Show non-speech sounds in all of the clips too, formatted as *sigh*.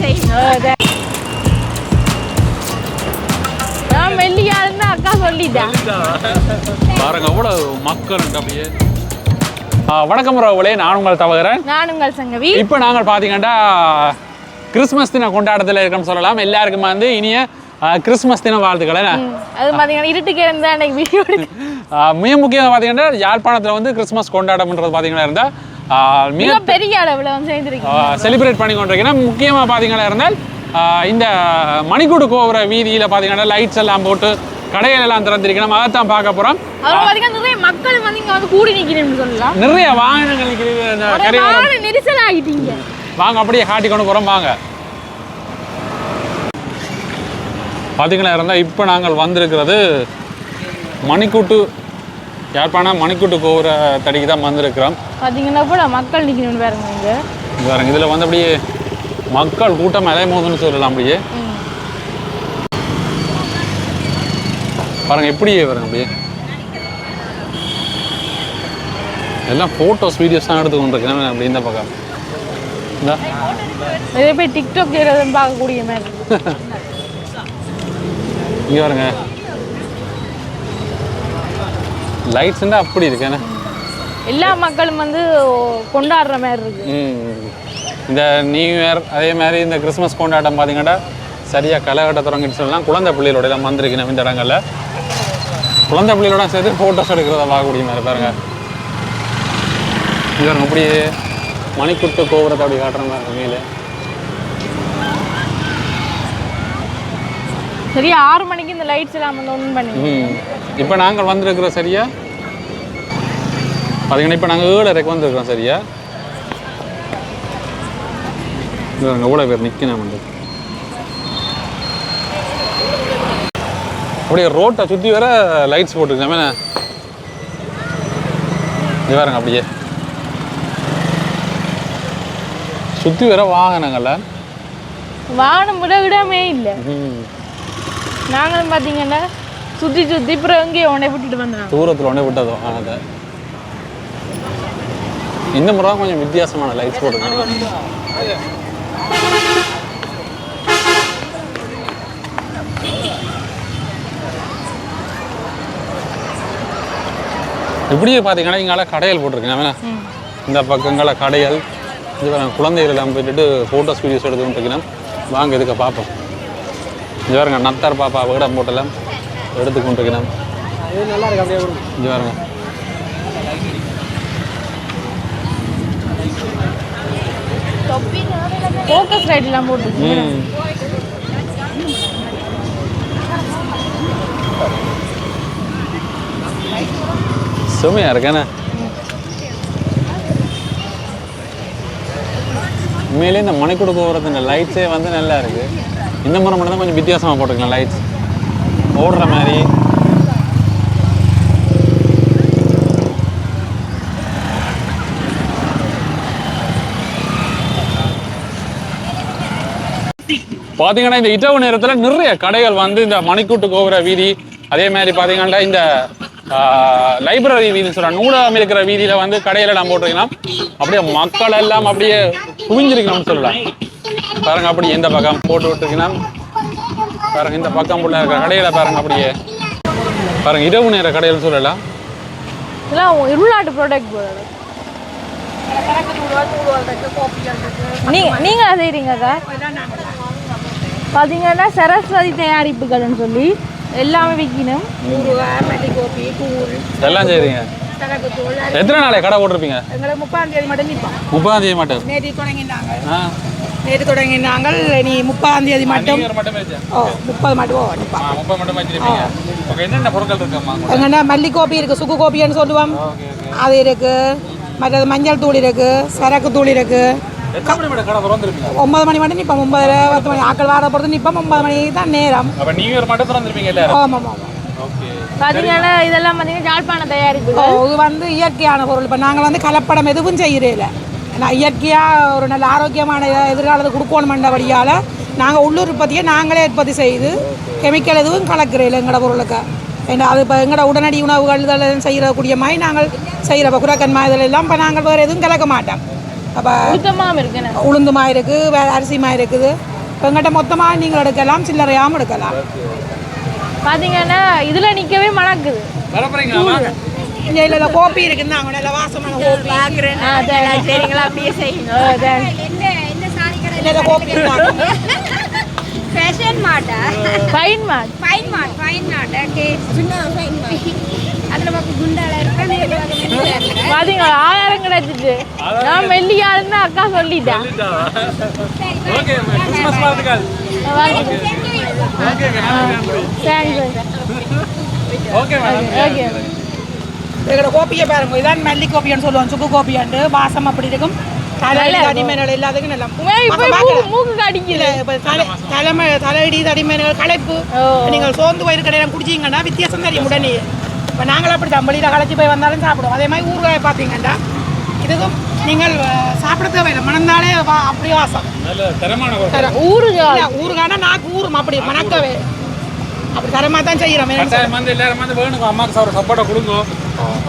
செய்யுங்க நான் மெல்லியாருன்னு அக்கா சொல்லிட்டேன் பாருங்க அவ்வளவு மக்கள் அப்படியே. வணக்கம் ராவுலே நான் உங்கள் தவகிறேன் நான் உங்கள் சங்கவி. இப்போ நாங்கள் பார்த்தீங்கன்னா கிறிஸ்மஸ் தின கொண்டாட்டத்தில் இருக்கோம்னு சொல்லலாம். எல்லாருக்கும் வந்து இனிய கிறிஸ்மஸ் தின வாழ்த்துக்கள்? அது பார்த்தீங்கன்னா இருட்டுக்கு இருந்தா அன்னைக்கு வீடியோ மிக முக்கியமாக பார்த்தீங்கன்னா யாழ்ப்பாணத்தில் வந்து கிறிஸ்மஸ் கொண்டாட்டம்ன்றது பார்த்தீங்கன்னா இருந்தால் மிக பெரிய அளவில் வந்து செலிப்ரேட் பண்ணி கொண்டிருக்கேன். முக்கியமாக பார்த்தீங்கன்னா இருந்தால் இந்த மணிக்கூடு கோபுர வீதியில் பார்த்தீங்கன்னா லைட்ஸ் எல்லாம் போட்டு கடைகள் எல்லாம் திறந்திருக்கணும். அதைத்தான் பார்க்க போகிறோம் நிறைய மக்கள் வந்து இங்க வந்து கூடி நிற்கிறேன்னு சொல்லலாம். நிறைய வாகனங்கள் நிற்கிறது நெரிசல் ஆகிட்டீங்க வாங்க அப்படியே காட்டி கொண்டு போகிறோம் வாங்க. பார்த்தீங்களா இருந்தால் இப்போ நாங்கள் வந்திருக்கிறது மணிக்கூட்டு யாழ்ப்பாணம் மணிக்கூட்டு கோபுர தடிக்கு தான் வந்திருக்கிறோம். பார்த்தீங்கன்னா கூட மக்கள் நிற்கணும்னு பாருங்க இங்க. இங்க பாருங்க இதில் வந்து அப்படியே மக்கள் கூட்டம் அலை மோதுன்னு சொல்லலாம் அப்படியே. பாருங்க எப்படியே பாருங்க அப்படியே. எல்லாம் ஃபோட்டோஸ் வீடியோஸ் தான் எடுத்து கொண்டிருக்கேன் அப்படி இந்த பக்கம். இந்தா. பேர் டிக்டாக் பார்க்கக்கூடிய மாதிரி. *laughs* இங்க பாருங்க. லைட்ஸ் அப்படி இருக்கு எல்லா மக்களும் வந்து கொண்டாடுற மாதிரி இருக்கு. இந்த நியூ இயர் அதே மாதிரி இந்த கிறிஸ்மஸ் கொண்டாட்டம் பார்த்தீங்கன்னா சரியாக களைகட்ட தொடங்கிட்டு சொல்லலாம். குழந்தை பிள்ளைகளோட எல்லாம் வந்திருக்கணும் இந்த இடங்கள்ல. குழந்தை பிள்ளைகளோட சேர்த்து ஃபோட்டோஸ் எடுக்கிறத பார்க்கக்கூடிய மாதிரி பாருங்க. இது பாருங்க அப்படியே மணிக்குட்டு கோபுரத்தை அப்படி காட்டுற மாதிரி மேலே. சரியா? ஆறு மணிக்கு இந்த லைட்ஸ் எல்லாம் வந்து ஒன் பண்ணி. இப்போ நாங்கள் வந்திருக்கிற சரியா? பார்த்தீங்கன்னா இப்போ நாங்கள் ஏழரைக்கு வந்திருக்கிறோம் சரியா? பாருங்க எவ்வளோ பேர் நிற்கணும் வந்து. அப்படியே ரோட்டை சுற்றி வர லைட்ஸ் போட்டுருக்கோமே இது பாருங்க அப்படியே. சுற்றி வர வாகனங்கள்ல. வாகனம் விட விடாமே இல்லை. நாங்களும் பார்த்தீங்கன்னா சுற்றி சுற்றி அப்புறம் எங்கேயோ உடனே விட்டுட்டு வந்துடுறாங்க தூரத்தில் ஒன்றே விட்டதோ ஆனதை இந்த முறை கொஞ்சம் வித்தியாசமான லைட்ஸ் போட்டுருக்காங்க இப்படியே பார்த்தீங்கன்னா இங்கால கடைகள் போட்டிருக்கேன் இந்த பக்கங்கள கடைகள் இது குழந்தைகள் எல்லாம் போயிட்டு ஃபோட்டோஸ் வீடியோஸ் எடுத்துக்கிட்டு இருக்கணும் வாங்க இதுக்கு பார்ப்போம். இது பாருங்க நத்தார் பாப்பா விகடம் போட்டெல்லாம் எடுத்துக்கொண்டு இருக்கணும் இது பாருங்க. ஃபோக்கஸ் லைட் எல்லாம் போட்டுருக்கு ம். சுமையா இருக்கேண்ணே உண்மையிலே இந்த மணிக்கூடு போகிறது இந்த லைட்ஸே வந்து நல்லா இருக்கு. இந்த முறை மட்டும் தான் கொஞ்சம் வித்தியாசமாக போட்டுக்கலாம் லைட்ஸ் ஓடுற மாதிரி. பார்த்தீங்கன்னா இந்த இரவு நேரத்தில் நிறைய கடைகள் வந்து இந்த மணிக்கூட்டு கோபுர வீதி அதே மாதிரி பார்த்தீங்கன்னா இந்த லைப்ரரி வீதின்னு சொல்கிறாங்க நூலகம் இருக்கிற வீதியில் வந்து கடையில் நம்ம போட்டிருக்கலாம். அப்படியே மக்கள் எல்லாம் அப்படியே குவிஞ்சிருக்கணும்னு சொல்லலாம். பாருங்க அப்படி இந்த பக்கம் போட்டு விட்டுருக்கலாம் பாருங்க இந்த பக்கம் உள்ள இருக்கிற கடையில் பாருங்க அப்படியே. பாருங்க இரவு நேர கடைகள் சொல்லலாம். உள்நாட்டு ப்ராடக்ட் நீங்க நீங்க அதை செய்றீங்கக்கா பார்த்தீங்கன்னா சரஸ்வதி தயாரிப்புகள்னு சொல்லி எல்லாமே விற்கணும் எல்லாம் செய்றீங்க? எத்தனை நாளை கடை போட்டிருப்பீங்க? தேதி மட்டும் முப்பதாம் தேதி மட்டும்? நேற்று தொடங்கினாங்க ஆ நேற்று தொடங்கினாங்க நீ முப்பாம் தேதி மட்டும். ஓ முப்பது மட்டும் ஓ என்னென்ன பொருட்கள் இருக்கும்மா எங்கன்னா மல்லி கோப்பி இருக்கு சுக்கு கோப்பின்னு சொல்லுவோம். அது இருக்கு. மற்றது மஞ்சள் தூள் இருக்கு சரக்கு தூள் இருக்கு. எத்தனை மணி மட்டும் கடை திறந்துருப்பீங்க ஒன்பது மணி மட்டும் நிற்போம் ஒன்பது பத்து மணி. ஆக்கள் வார பொறுத்து நிற்போம் ஒன்பது மணி தான் நேரம். அப்ப நியூ இயர் மட்டும் திறந்துருப்பீங்க எல்லாரும்? ஆமாம் ஆமாம் பார்த்தீங்கன்னா இதெல்லாம் பார்த்தீங்கன்னா யாழ்ப்பாண ஓ தயாரிப்புகள் இது வந்து இயற்கையான பொருள். இப்போ நாங்கள் வந்து கலப்படம் எதுவும் செய்கிறதில்ல நான் இயற்கையாக ஒரு நல்ல ஆரோக்கியமான எதிர்காலத்தை கொடுக்கணுமென்றபடியால் நாங்கள் உள்ளூர் உற்பத்தியை நாங்களே உற்பத்தி செய்து கெமிக்கல் எதுவும் கலக்கிறதில்ல எங்களோட பொருளுக்கு. ஏன்னா அது இப்போ எங்களோட உடனடி உணவுகள் இதெல்லாம் செய்யக்கூடிய மாதிரி நாங்கள் செய்கிற இப்போ குரக்கன்மா இதில் எல்லாம் இப்போ நாங்கள் வேறு எதுவும் கலக்க மாட்டோம். அப்போ உளுந்துமா இருக்குது வேறு அரிசிமா இருக்குது. இப்போ எங்கிட்ட மொத்தமாக நீங்கள் எடுக்கலாம் சில்லறையாகவும் எடுக்கலாம். பார்த்தீங்கன்னா இதில் நிற்கவே மணக்குது. இங்கே இல்லை கோப்பி இருக்குன்னு அவங்க நல்ல வாசமான கோப்பி. சரிங்களா? அப்படியே செய்யுங்க. இல்லை கோப்பி இருந்தாங்க ஃபேஷன் மாட்டா fine mart fine mart fine mart okay சின்ன ஃபைன் மாட் அதில் பார்க்க குண்டால இருக்கா நேரில் பார்க்க பார்த்தீங்களா ஆயிரம் கிடைச்சிட்டு நான் மெல்லியாளுன்னு அக்கா சொல்லிட்டேன் ஓகே கிறிஸ்மஸ் வாழ்த்துக்கள். Okay thanks okay madam okay எங்களோட கோப்பியை பாருங்க. இதான் மல்லி கோப்பின்னு சொல்லுவோம் சுக்கு கோப்பியாண்டு வாசம் அப்படி இருக்கும். தலையில தடிமேனல் எல்லாத்துக்கும் நல்லா தலைமை தலையடி தடிமேனல் களைப்பு. நீங்கள் சோர்ந்து போயிரு கடையில் குடிச்சீங்கன்னா வித்தியாசம் தெரியும் உடனே. இப்போ நாங்களும் அப்படி தம்பளியில் களைச்சி போய் வந்தாலும் சாப்பிடுவோம். அதே மாதிரி ஊறுகாய் பார்த்தீங்கன்னா இதுக்கும் நீங்கள் சாப்பிட தேவையில்லை மணந்தாலே வா- அப்படி வாசம். ஊறுகாய். இல்ல, ஊறுகாய்னா நாக்கு ஊறும். அப்படி மணக்கவே. அப்படி தரமாக தான் செய்கிறோம் கட்டாயம் வந்து எல்லாரும் வந்து வேணும் அம்மாக்கு சார் சப்போர்ட்டை கொடுங்க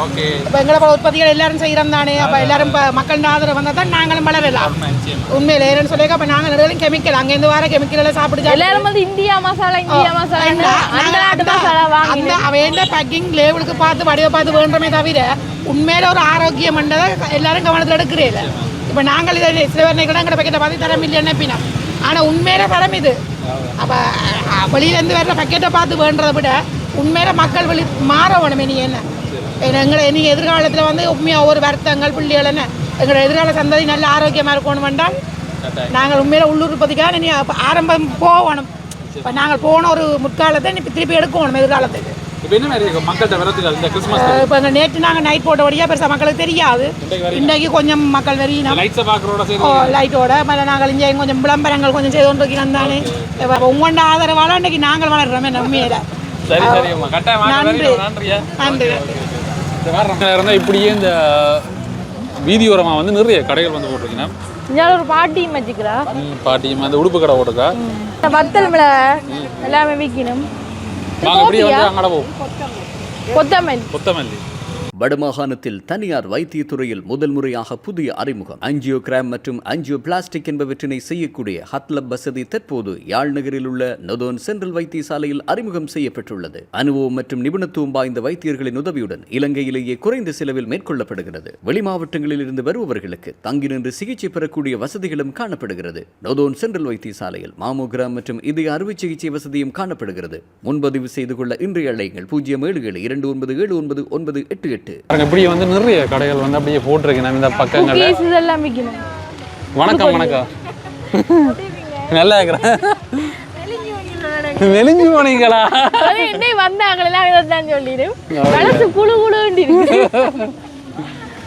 ஓகே இப்போ எங்களை போல உற்பத்திகள் எல்லாரும் செய்கிறோம் தானே அப்போ எல்லாரும் இப்போ மக்கள் ஆதரவு வந்தால் தான் நாங்களும் வளரலாம் உண்மையில ஏன்னு சொல்லி அப்போ நாங்கள் நிறைய கெமிக்கல் அங்கேருந்து வர கெமிக்கல் எல்லாம் சாப்பிட்டு எல்லாரும் வந்து இந்தியா மசாலா இந்தியா மசாலா அந்த நாட்டு மசாலா வாங்கி அந்த அவன் பேக்கிங் லேபிளுக்கு பார்த்து வடிவை பார்த்து வேண்டுமே தவிர உண்மையில ஒரு ஆரோக்கியம் பண்ணதை எல்லாரும் கவனத்தில் எடுக்கிறேன் இப்போ நாங்கள் இதை சில பேர் கூட எங்களை பேக்கெட்டை பார்த்து தரம் இல்லைன்னு பின்னா ஆனால் உண்மையில தரம் இது அப்போ வெளியிலேருந்து வர்ற பேக்கெட்டை பார்த்து வேண்டதை விட உண்மையில மக்கள் வெளி மாற வேணுமே நீ என்ன? எங்களை நீங்கள் எதிர்காலத்தில் வந்து உண்மையாக ஒவ்வொரு வருத்தங்கள் பிள்ளைகள் என்ன? எங்களோட எதிர்கால சந்ததி நல்ல ஆரோக்கியமாக இருக்கணும் வேண்டாம். நாங்கள் உண்மையில உள்ளூர் உற்பத்திக்காக நீ ஆரம்பம் போகணும். இப்போ நாங்கள் போன ஒரு முற்காலத்தை இப்போ திருப்பி எடுக்கணும் எதிர்காலத்துக்கு. இப்போ என்ன மாதிரி இருக்கு மக்கள்கிட்ட வரதுக்கு இந்த கிறிஸ்மஸ் இப்போ எங்கள் நேற்று நாங்கள் நைட் போட்ட வழியாக பெருசாக மக்களுக்கு தெரியாது. இன்றைக்கு கொஞ்சம் மக்கள் வெறியினம் லைட்ஸை பார்க்குறோட சேர்ந்து லைட்டோட மேலே நாங்கள் இங்கே கொஞ்சம் விளம்பரங்கள் கொஞ்சம் செய்து கொண்டு தானே உங்களோட ஆதரவால் இன்றைக்கி நாங்கள் வளர்கிறோம் உண்மையில. சரி சரி நன்றி. நன்றி. இருந்தால் இப்படியே இந்த வீதியோரமாக வந்து நிறைய கடைகள் வந்து போட்டிருக்கீங்க இங்கே ஒரு பாட்டி வச்சுக்கிறா பாட்டியும் அந்த உடுப்பு கடை போட்டுக்கா வத்தல் மிள எல்லாமே விற்கணும். வாங்க இப்படியே வந்து அங்கட போவோம் கொத்தமல்லி கொத்தமல்லி வடமாகாணத்தில் தனியார் வைத்தியத்துறையில் முதல் முறையாக புதிய அறிமுகம். ஆஞ்சியோகிராம் மற்றும் அஞ்சியோ பிளாஸ்டிக் என்பவற்றினை செய்யக்கூடிய ஹத்லப் வசதி தற்போது யாழ் நகரில் உள்ள நொதோன் சென்ட்ரல் வைத்தியசாலையில் அறிமுகம் செய்யப்பட்டுள்ளது. அனுபவம் மற்றும் நிபுணத்துவம் வாய்ந்த வைத்தியர்களின் உதவியுடன் இலங்கையிலேயே குறைந்த செலவில் மேற்கொள்ளப்படுகிறது. வெளி மாவட்டங்களில் இருந்து வருபவர்களுக்கு தங்கி நின்று சிகிச்சை பெறக்கூடிய வசதிகளும் காணப்படுகிறது. நொதோன் சென்ட்ரல் வைத்தியசாலையில் மாமோகிராம் மற்றும் இதய அறுவை சிகிச்சை வசதியும் காணப்படுகிறது. முன்பதிவு செய்து கொள்ள இன்றைய அழைகள் பூஜ்ஜியம் ஏழு ஏழு இரண்டு ஒன்பது ஏழு ஒன்பது ஒன்பது எட்டு எட்டு. பாருங்க இப்படியே வந்து நிறைய கடைகள் வந்து அப்படியே போட்டிருக்கேன் இந்த பக்கங்கள்ல. இதெல்லாம் விற்கணும் வணக்கம் வணக்கம். நல்லா இருக்கிறேன். மெலிஞ்சு போனீங்களா? என்ன வந்தாங்களெல்லாம் இதை தான் சொல்லிடும். மனசு குழு குழுன்னு இருக்கு.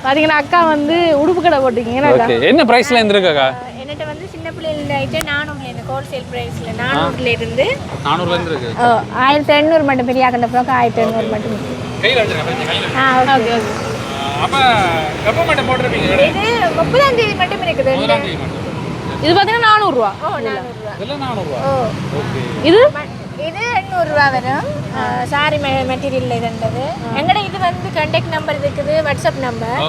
பார்த்தீங்கன்னா அக்கா வந்து உடுப்பு கடை போட்டிருக்கீங்க ஓகே என்ன பிரைஸ்ல இருந்திருக்காக்கா பிள்ளைல ஆயிட்டு நானூறுல இருந்து ஹோல்சேல் பிரைஸ்ல நானூறுல இருந்து நானூறுல இருந்து இருக்கு. ஓ, ஆயிரத்தி எண்ணூறு மட்டும் பெரிய கண்ட ஃப்ராக் ஆயிரத்தி எண்ணூறு மட்டும். ஆ ஓகே ஓகே. இது முப்பதாம் தேதி மட்டும் இருக்குது. இது பார்த்தீங்கன்னா நானூறுரூவா ஓ இது? இது எண்ணூறுரூவா வரும். சாரி மெட்டீரியல் இதுன்றது எங்கட இது வந்து கண்டெக்ட் நம்பர் இருக்குது வாட்ஸ்அப் நம்பர்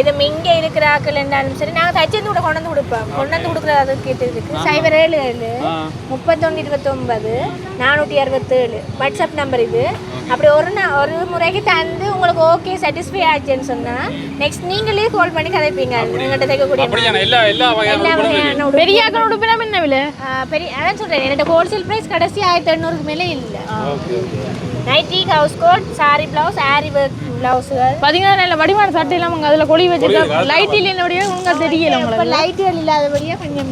இது இங்கே இருக்கிற ஆக்கள் இருந்தாலும் சரி நாங்கள் தச்சந்து கூட கொண்டு வந்து கொடுப்போம். கொண்டு வந்து கொடுக்குறது கேட்டு இருக்கு. சைபர் ஏழு ஏழு ஆ. முப்பத்தொன்று இருபத்தொம்பது நானூற்றி அறுபத்தேழு. வாட்ஸ்அப் நம்பர் இது. அப்படி ஒரு நா ஒரு முறைக்கு தந்து உங்களுக்கு ஓகே சாட்டிஸ்ஃபை ஆச்சுன்னு சொன்னால் நெக்ஸ்ட் நீங்களே கால் பண்ணி கதைப்பீங்க. எங்கள்கிட்ட தைக்கக்கூடிய எல்லா எல்லா வகையான. பெரிய உடுப்புனா என்ன விலை? பெரிய அதான் சொல்கிறேன் என்னோட ஹோல்சேல் ப்ரைஸ் கடைசி ஆயிரத்தி எண்ணூறுக்கு மேலே இல்லை. Okay okay. Nighty house coat sari blouse aari work ப்ளவுஸுகள் பார்த்தீங்கன்னா நல்ல வடிவான சட்டை இல்லாமல் அங்கே அதில் கொடி வச்சுருக்கா? லைட் இல்லைன்னபடியே உங்களுக்கு தெரியல உங்களுக்கு. லைட்டுகள் இல்லாதபடியாக கொஞ்சம்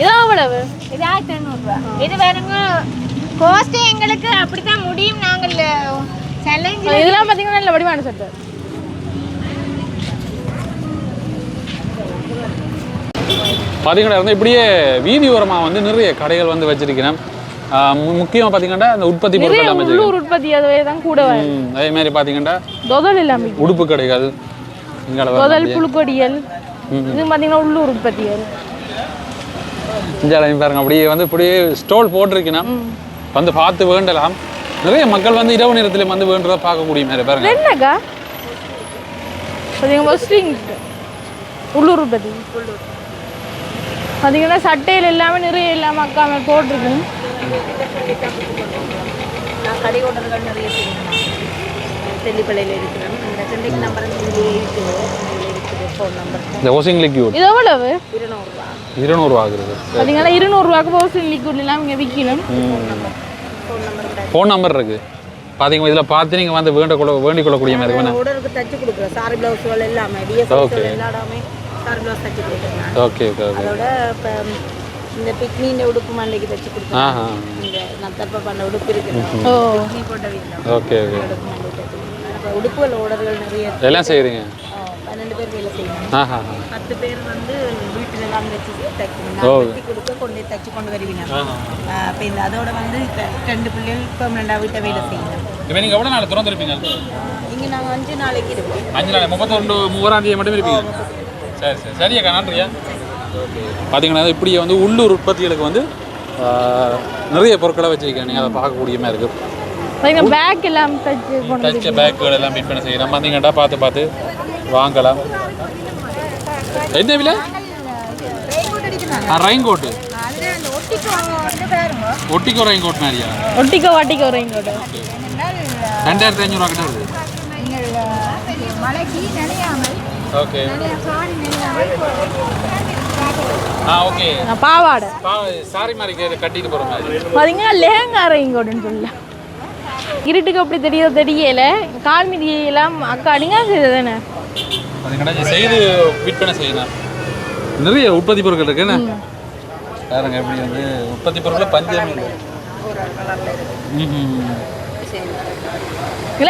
இதான் அவ்வளவு இது ஆயிரத்தி எண்ணூறுரூவா இது வேணுங்க கோஸ்ட்டே எங்களுக்கு அப்படித்தான் முடியும். நாங்கள் சேலஞ்ச் இதெல்லாம் பார்த்தீங்கன்னா நல்ல வடிவான சட்டை. பார்த்தீங்கன்னா இப்படியே வீதி ஓரமாக வந்து நிறைய கடைகள் வந்து வச்சிருக்கிறேன். முக்கியமாக பார்த்தீங்கன்னா அந்த உற்பத்தி பொருட்கள் எல்லாம் உள்ளூர் உற்பத்தி அதுவே தான் கூட அதே மாதிரி பார்த்தீங்கன்னா தொதல் இல்லாம உடுப்பு கடைகள் தொதல் புழுக்கொடியல் இது பார்த்தீங்கன்னா உள்ளூர் உற்பத்தியல் இந்தியாவில் பாருங்க அப்படியே வந்து இப்படியே ஸ்டால் போட்டிருக்கேன் வந்து பார்த்து வேண்டலாம். நிறைய மக்கள் வந்து இரவு நேரத்தில் வந்து வேண்டதை பார்க்கக்கூடிய மாதிரி பாருங்க. என்னக்கா உள்ளூர் பற்றி பார்த்தீங்கன்னா சட்டையில் எல்லாமே நிறைய இல்லாமல் அக்கா போட்டிருக்கு நான் கடை ஓட்டர்கள் நிறைய செய்யணும் தெல்லிப்பள்ளியில் இருக்கிறோம் இந்த கண்டைக்கு நம்பர் இருக்குது. இதுல இருக்குது. ஃபோன் நம்பர் இந்த ஓசிங் லிக்யூட் இது எவ்வளவு இருநூறுவா. இருநூறுவா ஆகுது. பார்த்தீங்கன்னா இருநூறுவாக்கு பவுசன் லிக்விட் எல்லாம் இங்கே விற்கணும் ஃபோன் நம்பர் ஃபோன் நம்பர் இருக்கு. பார்த்தீங்க இதில் பார்த்து நீங்கள் வந்து வேண்ட கொள்ள வேண்டிக் கொள்ளக்கூடிய மாதிரி இருக்கு வேணா உடலுக்கு தச்சு கொடுக்குறோம். சாரி பிளவுஸ்கள் எல்லாமே. டிஎஸ் Okay. எல்லாமே சாரி பிளவுஸ் தச்சு கொடுக்குறேன் ஓகே ஓகே ஓகே அதோட இப்போ இந்த பிக்னிஇந்த உடுப்பு மண்டைக்கு தச்சு ஆஹா. இந்த நத்தப்ப பண்ண உடுப்பு இருக்குது ஓ. பிக்னி போட்ட வீட்டில் ஓகே ஓகே. உடுப்பு மண்டை தச்சு உடுப்புகள் ஓடர்கள் நிறைய இருக்கு. எல்லாம் செய்கிறீங்க பன்னெண்டு பேர் வேலை செய்யணும். ஆஹா. பத்து பேர் வந்து வீட்டில் எல்லாம் வச்சு தைக்கணும். கொடுக்க கொண்டு தச்சு கொண்டு வருவீங்க. அப்போ இந்த அதோட வந்து ரெண்டு பிள்ளைகள் பெர்மனண்டாக வீட்டை வேலை செய்யணும். இப்போ நீங்கள் எவ்வளோ நாள் திறந்துருப்பீங்க இங்கே நாங்கள் அஞ்சு நாளைக்கு இருப்போம் அஞ்சு நாள். முப்பத்தொண்டு மூவாம் தேதி மட்டும் இருப்பீங்க? சரி சரி. சரியாக்கா நன்றியா? பார்த்தீங்கன்னா இப்படி வந்து உள்ளூர் உற்பத்திகளுக்கு வந்து நிறைய பொருட்களை வச்சிருக்கேன். நீங்கள் அதை பார்க்கக்கூடிய மாதிரி இருக்குது பேக் எல்லாம் தச்சு பேக்குகள் எல்லாம் விற்பனை செய்யலாம். வந்தீங்கடா பார்த்து பார்த்து வாங்கலாம். என்ன விலை? ஆ ரெயின் கோட்டு ஒட்டிக்கோ ரெயின் கோட் மாதிரியா? ஒட்டிக்கோ வாட்டிக்கோ வரையும் கூட ரெண்டாயிரத்தி ஐநூறுவா கிட்ட வருது. ஓகே. ஆ ஓகே. பாவாடை. சாரி மாதிரி கட்டிட்டு போகிற மாதிரி. பார்த்தீங்கன்னா லெஹங்கா ரெயின்கோட்னு சொல்லலாம் இருட்டுக்கு அப்படி தெரியுதோ தெரியல. கால் மிதி எல்லாம் அக்கா அடிங்க செய்தது தானே செய்து விற்பனை செய்யலாம் நிறைய உற்பத்தி பொருட்கள் இருக்கு என்ன? பாருங்க எப்படி வந்து உற்பத்தி பொருட்கள் பஞ்சமே இல்லை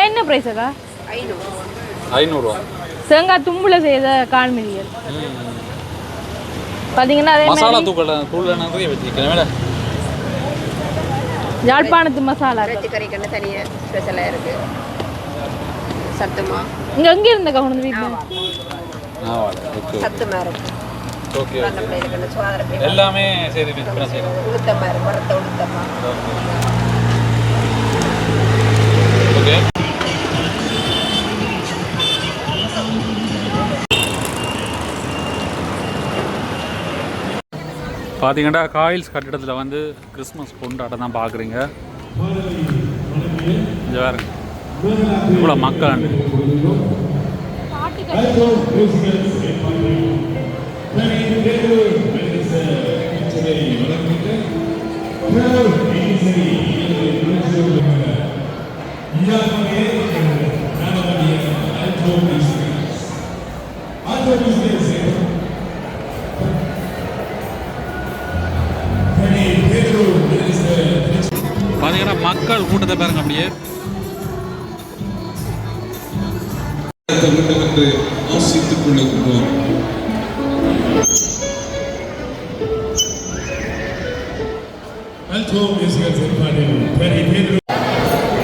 என்ன ப்ரைஸ் அக்கா? ஐநூறுரூவா தேங்காய் தும்புல செய்த கால் மிதிகள். பார்த்தீங்கன்னா அதே மசாலா மாதிரி தூக்கல் தூள் நிறைய வச்சிருக்கேன். யாழ்ப்பாணத்து மசாலா கறி கண்ணு தனியாக ஸ்பெஷலாக இருக்குது சத்துமா? இங்க எங்க இருந்த கவுண்ட் வீட்டில் சத்துமா இருக்குது ஓகே நல்ல பிள்ளைகளுக்கு கண்ணு சுகாதார எல்லாமே செய்து விற்பனை செய்யலாம் உளுத்தமா இருக்கு மரத்தை உளுத்தமா ஓகே. பார்த்தீங்கன்னா காயில்ஸ் கட்டிடத்தில் வந்து கிறிஸ்மஸ் கொண்டாட தான் பார்க்குறீங்க வேறு இவ்வளோ மக்கள் பார்த்தீங்கன்னா மக்கள் கூட்டத்தை பாருங்க அப்படியே. வேண்டும் என்று ஆசித்துக்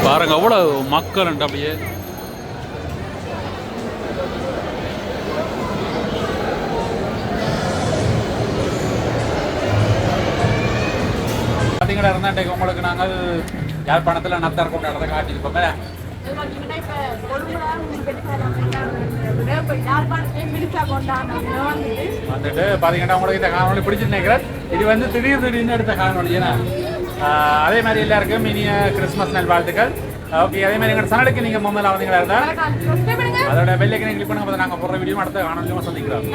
பாருங்க அவ்வளோ மக்கள் அப்படியே. பார்த்தீங்கன்னா இருந்தாண்டே உங்களுக்கு நாங்கள் யாழ்ப்பாணத்தில் நத்தார் கொண்டாடத்தை காட்டியிருப்போம் வந்துட்டு பார்த்தீங்கன்னா உங்களுக்கு இந்த காணொலி நினைக்கிறேன். இது வந்து திடீர் திடீர்னு எடுத்த காணொலி ஏன்னா அதே மாதிரி எல்லாருக்கும் இனிய கிறிஸ்மஸ் நல்வாழ்த்துக்கள். ஓகே அதே மாதிரி எங்களோட சேனலுக்கு நீங்கள் முதல்ல வந்தீங்களா இருந்தால் அதோட பெல்லைக்கனை கிளிக் பண்ணுங்க அப்போ நாங்கள் போடுற வீடியோ அடுத்த காணொலியும் சந்திக்கிறோம்.